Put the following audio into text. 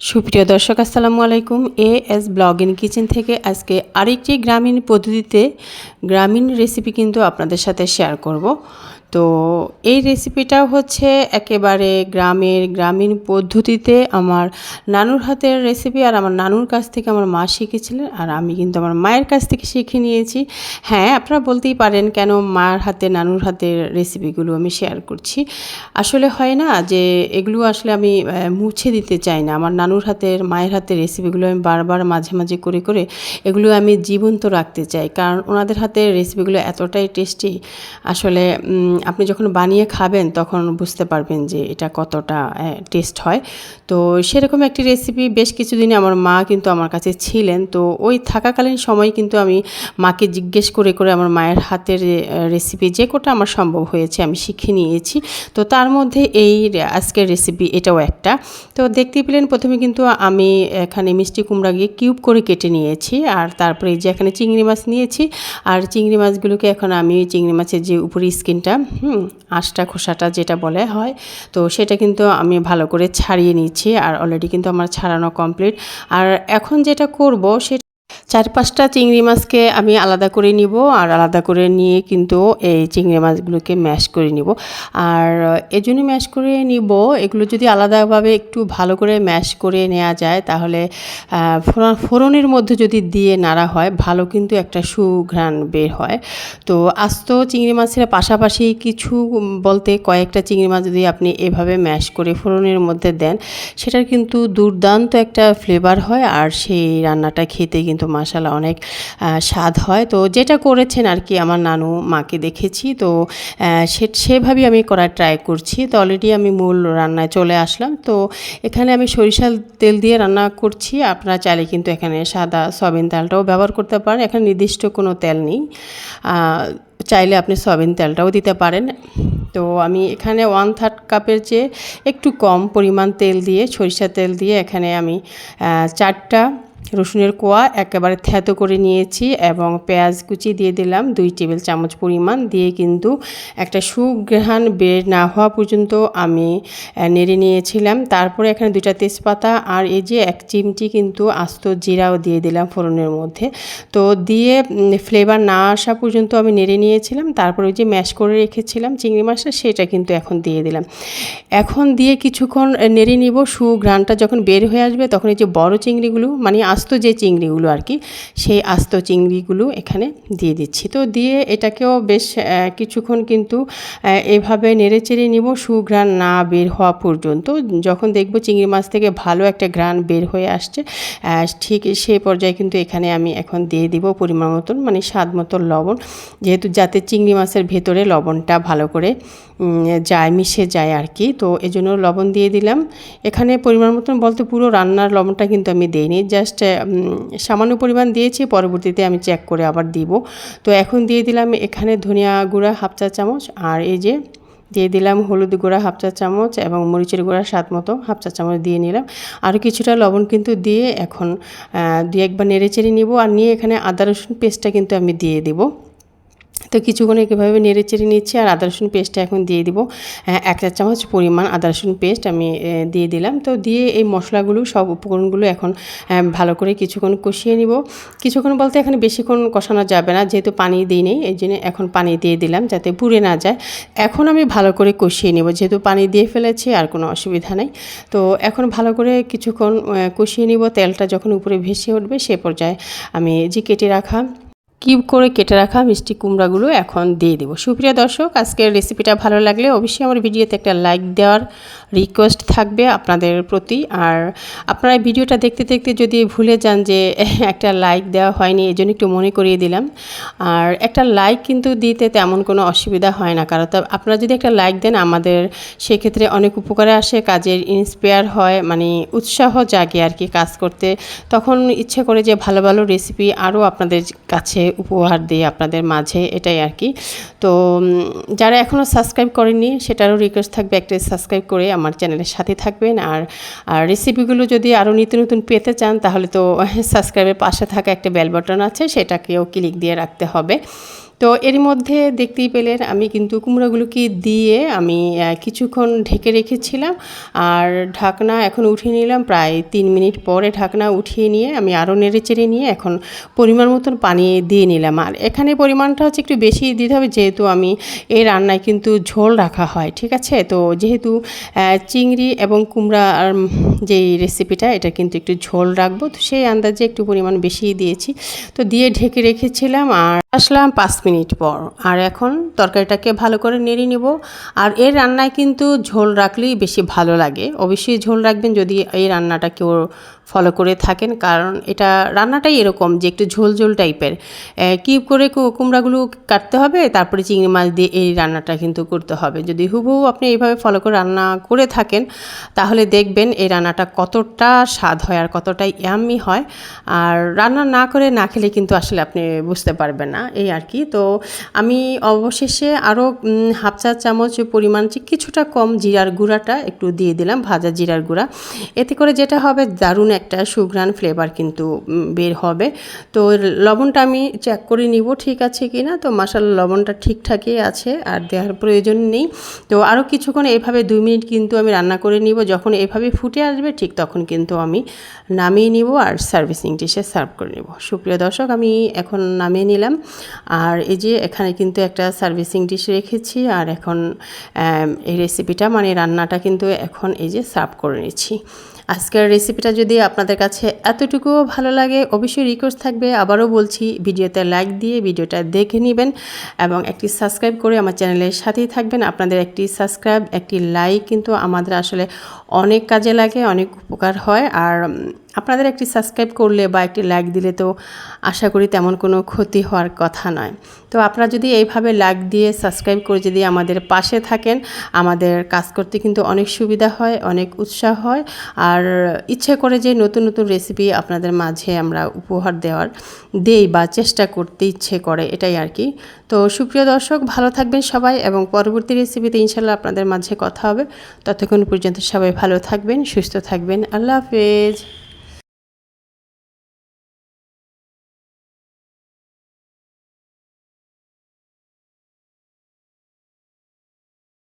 সুপ্রিয় দর্শক, আসসালামু আলাইকুম। A S blog in kitchen থেকে আজকে আরেকটি গ্রামীণ পদ্ধতিতে গ্রামীণ রেসিপি কিন্তু আপনাদের সাথে শেয়ার করব। তো এই রেসিপিটা হচ্ছে একেবারে গ্রামের গ্রামীণ পদ্ধতিতে আমার নানুর হাতের রেসিপি আর আমার নানুর কাছ থেকে আমার মা শিখেছিলেন আর আমি কিন্তু আমার মায়ের কাছ থেকে শিখে নিয়েছি। হ্যাঁ আপনারা বলতেই পারেন কেন মার হাতে, নানুর হাতের রেসিপিগুলো আমি শেয়ার করছি। আসলে হয় না যে এগুলো আসলে আমি মুছে দিতে চাই না। আমার নানুর হাতের, মায়ের হাতের রেসিপিগুলো আমি বারবার মাঝে মাঝে করে করে এগুলো আমি জীবন্ত রাখতে চাই। কারণ ওনাদের হাতের রেসিপিগুলো এতটাই টেস্টি আসলে আপনি যখন বানিয়ে খাবেন, তখন বুঝতে পারবেন যে এটা কতটা টেস্ট হয়। তো সেরকম একটি রেসিপি বেশ কিছুদিনে আমার মা কিন্তু আমার কাছে ছিলেন। তো ওই থাকাকালীন সময় কিন্তু আমি মাকে জিজ্ঞেস করে করে আমার মায়ের হাতের রেসিপি যে কোটা আমার সম্ভব হয়েছে আমি শিখে নিয়েছি। তো তার মধ্যে এই আজকের রেসিপি এটাও একটা। তো দেখতে পেলেন প্রথমে কিন্তু আমি এখানে মিষ্টি কুমড়া গিয়ে কিউব করে কেটে নিয়েছি, আর তারপরে যে এখানে চিংড়ি মাছ নিয়েছি, আর চিংড়ি মাছগুলোকে এখন আমি, চিংড়ি মাছের যে উপরে স্কিনটা হুম, আঁশটা, খোসাটা যেটা বলে হয়। তো সেটা কিন্তু আমি ভালো করে ছাড়িয়ে নিচ্ছি আর অলরেডি কিন্তু আমার ছাড়ানো কমপ্লিট আর এখন যেটা করব সেটা চার পাঁচটা চিংড়ি মাছকে আমি আলাদা করে নিব আর আলাদা করে নিয়ে কিন্তু এই চিংড়ি মাছগুলোকে ম্যাশ করে নিব। আর এই জন্য ম্যাশ করে নিব, এগুলো যদি আলাদাভাবে একটু ভালো করে ম্যাশ করে নেওয়া যায়, তাহলে ফোড়নের মধ্যে যদি দিয়ে নাড়া হয়, ভালো কিন্তু একটা সুঘ্রাণ বের হয়। তো আস্ত চিংড়ি মাছের পাশাপাশি কিছু বলতে কয়েকটা চিংড়ি মাছ যদি আপনি এভাবে ম্যাশ করে ফোড়নের মধ্যে দেন, সেটার কিন্তু দুর্দান্ত একটা ফ্লেভার হয় আর সেই রান্নাটা খেতে কিন্তু মশালা অনেক স্বাদ হয়। তো যেটা করেছেন আর কি আমার নানু মাকে দেখেছি। তো সে, সেভাবেই আমি করার ট্রাই করছি। তো অলরেডি আমি মূল রান্নায় চলে আসলাম। তো এখানে আমি সরিষার তেল দিয়ে রান্না করছি। আপনারা চাইলে কিন্তু এখানে সাদা সয়াবিন তেলটাও ব্যবহার করতে পারেন। এখানে নির্দিষ্ট কোনো তেল নেই। চাইলে আপনি সয়াবিন তেলটাও দিতে পারেন। তো আমি এখানে ওয়ান থার্ড কাপের চেয়ে একটু কম পরিমাণ তেল দিয়ে সরিষা তেল দিয়ে এখানে আমি চারটা রসুনের কোয়া একেবারে থ্যাতো করে নিয়েছি এবং পেঁয়াজ কুচি দিয়ে দিলাম দুই টেবিল চামচ পরিমাণ দিয়ে কিন্তু একটা সুঘ্রাণ বের না হওয়া পর্যন্ত আমি নেড়ে নিয়েছিলাম। তারপরে এখানে দুইটা তেজপাতা আর এই যে এক চিমটি কিন্তু আস্ত জিরাও দিয়ে দিলাম ফোড়নের মধ্যে। তো দিয়ে ফ্লেভার না আসা পর্যন্ত আমি নেড়ে নিয়েছিলাম। তারপরে ওই যে ম্যাশ করে রেখেছিলাম চিংড়ি মাছটা, সেটা কিন্তু এখন দিয়ে দিলাম। এখন দিয়ে কিছুক্ষণ নেড়ে নিব। সুঘ্রাণটা যখন বের হয়ে আসবে তখন এই যে বড় চিংড়িগুলো মানে আস্ত যে চিংড়িগুলো আর কি, সেই আস্ত চিংড়িগুলো এখানে দিয়ে দিচ্ছি। তো দিয়ে এটাকেও বেশ কিছুক্ষণ কিন্তু এভাবে নেড়ে চেড়ে নিব, সুঘ্রাণ না বের হওয়া পর্যন্ত। যখন দেখব চিংড়ি মাছ থেকে ভালো একটা ঘ্রাণ বের হয়ে আসছে ঠিক সেই পর্যায়ে কিন্তু এখানে আমি এখন দিয়ে দিব পরিমাণ মতন মানে স্বাদ মতন লবণ। যেহেতু যাতে চিংড়ি মাছের ভেতরে লবণটা ভালো করে যায়, মিশে যায় আর কি, তো এই জন্য লবণ দিয়ে দিলাম। এখানে পরিমাণ মতন বলতে পুরো রান্নার লবণটা কিন্তু আমি দিইনি, জাস্ট সামান্য পরিমাণ দিয়েছি, পরবর্তীতে আমি চেক করে আবার দিব। তো এখন দিয়ে দিলাম এখানে ধনিয়া গুঁড়া হাফ চা চামচ, আর এই যে দিয়ে দিলাম হলুদ গুঁড়া হাফ চা চামচ এবং মরিচের গুঁড়া স্বাদ মতো হাফ চা চামচ দিয়ে নিলাম। আরও কিছুটা লবণ কিন্তু দিয়ে এখন দু একবার নেড়ে চেড়ে নিব, আর নিয়ে এখানে আদা রসুন পেস্টটা কিন্তু আমি দিয়ে দেবো। তো কিছুক্ষণ এভাবে নেড়ে চেড়ে নিচ্ছি আর আদা রসুন পেস্টটা এখন দিয়ে দিব। আহ, এক চা চামচ পরিমাণ আদা রসুন পেস্ট আমি দিয়ে দিলাম। তো দিয়ে এই মশলাগুলো সব উপকরণগুলো এখন ভালো করে কিছুক্ষণ কষিয়ে নিব। কিছুক্ষণ বলতে এখানে বেশিক্ষণ কষানো যাবে না যেহেতু পানি দিই নেই এই জন্য এখন পানি দিয়ে দিলাম যাতে পুড়ে না যায়। এখন আমি ভালো করে কষিয়ে নেব যেহেতু পানি দিয়ে ফেলেছি আর কোনো অসুবিধা নেই। তো এখন ভালো করে কিছুক্ষণ কষিয়ে নিব। তেলটা যখন উপরে ভেসে উঠবে সে পর্যায়ে আমি যে কেটে রাখা কিউব করে কেটে রাখা মিষ্টি কুমড়াগুলো এখন দিয়ে দেবো। সুপ্রিয় দর্শক, আজকের রেসিপিটা ভালো লাগলে অবশ্যই আমার ভিডিওতে একটা লাইক দেওয়ার রিকোয়েস্ট থাকবে আপনাদের প্রতি। আর আপনারা ভিডিওটা দেখতে দেখতে যদি ভুলে যান যে একটা লাইক দেওয়া হয়নি, এই জন্য একটু মনে করিয়ে দিলাম। আর একটা লাইক কিন্তু দিতে তেমন কোনো অসুবিধা হয় না। কারণ আপনারা যদি একটা লাইক দেন, আমাদের সেক্ষেত্রে অনেক উপকারে আসে, কাজের ইন্সপায়ার হয় মানে উৎসাহ জাগে আর কি কাজ করতে। তখন ইচ্ছে করে যে ভালো ভালো রেসিপি আরও আপনাদের কাছে উপহার দিই আপনাদের মাঝে, এটাই আর কি। তো যারা এখনও সাবস্ক্রাইব করেননি, সেটারও রিকোয়েস্ট থাকবে একটা সাবস্ক্রাইব করে আমার চ্যানেলের সাথে থাকবেন। আর আর রেসিপিগুলো যদি আরও নিত্য নতুন পেতে চান, তাহলে তো সাবস্ক্রাইবের পাশে থাকা একটা বেল বাটন আছে, সেটাকেও ক্লিক দিয়ে রাখতে হবে। তো এর মধ্যে দেখতেই পেলেন আমি কিন্তু কুমড়োগুলোকে দিয়ে আমি কিছুক্ষণ ঢেকে রেখেছিলাম আর ঢাকনা এখন উঠিয়ে নিলাম। প্রায় তিন মিনিট পরে ঢাকনা উঠিয়ে নিয়ে আমি আরও নেড়ে চেড়ে নিয়ে এখন পরিমাণ মতন পানি দিয়ে নিলাম। আর এখানে পরিমাণটা হচ্ছে একটু বেশি দিতে হবে, যেহেতু আমি এই রান্নায় কিন্তু ঝোল রাখা হয়, ঠিক আছে? তো যেহেতু চিংড়ি এবং কুমড়ার যেই রেসিপিটা এটা কিন্তু একটু ঝোল রাখব। তো সেই আন্দাজে একটু পরিমাণ বেশি দিয়েছি। তো দিয়ে ঢেকে রেখেছিলাম আর আসলাম পাঁচ মিনিট পর। আর এখন তরকারিটাকে ভালো করে নেড়ে নেব। আর এর রান্নায় কিন্তু ঝোল রাখলেই বেশি ভালো লাগে। অবশ্যই ঝোল রাখবেন যদি এই রান্নাটা কেউ ফলো করে থাকেন। কারণ এটা রান্নাটাই এরকম যে একটু ঝোল ঝোল টাইপের। কিউব করে কু- কুমড়াগুলো কাটতে হবে, তারপরে চিংড়ি মাছ দিয়ে এই রান্নাটা কিন্তু করতে হবে। যদি হুবহু আপনি এইভাবে ফলো করে রান্না করে থাকেন, তাহলে দেখবেন এই রান্নাটা কতটা স্বাদ হয় আর কতটা ইয়াম্মি হয়। আর রান্না না করে না খেলে কিন্তু আসলে আপনি বুঝতে পারবেন না, এই আর কি। তো আমি অবশেষে আরও হাফ চা চামচ পরিমাণ কিছুটা কম জিরার গুঁড়াটা একটু দিয়ে দিলাম, ভাজা জিরার গুঁড়া। এতে করে যেটা হবে দারুণ একটা সুঘ্রাণ ফ্লেভার কিন্তু বের হবে। তো লবণটা আমি চেক করে নিব, ঠিক আছে কি না? তো মশালা লবণটা ঠিকঠাকই আছে, আর দেওয়ার প্রয়োজন নেই। তো আরও কিছুক্ষণ এভাবে দুই মিনিট কিন্তু আমি রান্না করে নিব। যখন এভাবে ফুটে আসবে, ঠিক তখন কিন্তু আমি নামিয়ে নিব আর সার্ভিসিং ডিশে সার্ভ করে নেব। সুপ্রিয় দর্শক, আমি এখন নামিয়ে নিলাম। আর এই যে এখানে কিন্তু একটা সার্ভিসিং ডিশ রেখেছি, আর এখন এই রেসিপিটা মানে রান্নাটা কিন্তু এখন এই যে সার্ভ করে নিচ্ছি। আজকের রেসিপিটা যদি আপনাদের কাছে এতটুকুও ভালো লাগে, অবশ্যই রিকোয়েস্ট থাকবে। আবারও বলছি, ভিডিওতে লাইক দিয়ে ভিডিওটা দেখে নেবেন এবং একটি সাবস্ক্রাইব করে আমার চ্যানেলের সাথেই থাকবেন। আপনাদের একটি সাবস্ক্রাইব একটি লাইক কিন্তু আমাদের আসলে অনেক কাজে লাগে, অনেক উপকার হয়। আর আপনাদের একটি সাবস্ক্রাইব করলে বা একটি লাইক দিলে তো আশা করি তেমন কোনো ক্ষতি হওয়ার কথা নয়। তো আপনারা যদি এইভাবে লাইক দিয়ে সাবস্ক্রাইব করে যদি আমাদের পাশে থাকেন, আমাদের কাজ করতে কিন্তু অনেক সুবিধা হয়, অনেক উৎসাহ হয়। আর ইচ্ছে করে যে নতুন নতুন রেসিপি আপনাদের মাঝে আমরা উপহার দেওয়ার দেই বা চেষ্টা করতে ইচ্ছে করে, এটাই আর কি। তো সুপ্রিয় দর্শক, ভালো থাকবেন সবাই এবং পরবর্তী রেসিপিতে ইনশাল্লাহ আপনাদের মাঝে কথা হবে। ততক্ষণ পর্যন্ত সবাই ভালো থাকবেন, সুস্থ থাকবেন। আল্লাহ হাফেজ।